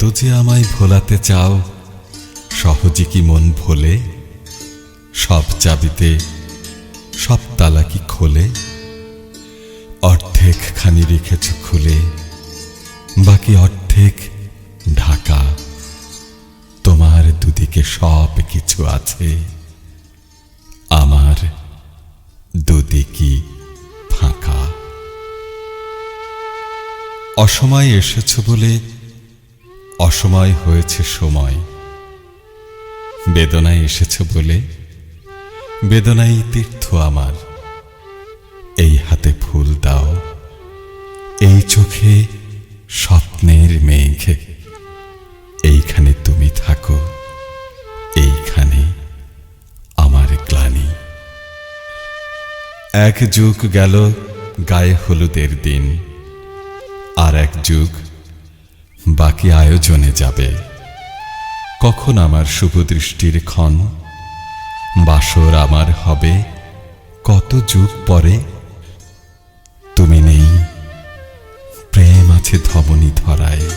এত যে আমায় ভোলাতে চাও, সহজে কি মন ভোলে? সব চাবিতে, সব তালা কি খোলে? অর্ধেক খানি রেখেছ খুলে, বাকি অর্ধেক ঢাকা। তোমার দুদিকে সব কিছু আছে, আমার দুদিকই ফাঁকা। অসময় এসেছ বলে অসময় হয়েছে সময়। বেদনায় এসেছ বলে বেদনাই তীর্থ আমার। এই হাতে ফুল দাও, এই চোখে স্বপ্নের মেঘ। এইখানে তুমি থাকো, এইখানে আমার গ্লানি। এক যুগ গেল গায়ে হলুদের দিন, আর এক যুগ বাকি আয়োজনে যাবে। কখন আমার শুভদৃষ্টির ক্ষণ? বাসর আমার হবে। কত যুগ পরে? তুমি নেই। প্রেম আছে ধমনী ধরায়।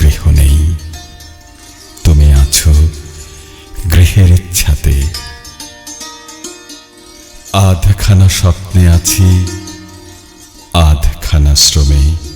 গৃহ নেই। তুমি আছো গৃহের ইচ্ছাতে। আধখানা স্বপ্নে আছি, আধখানা শ্রমে।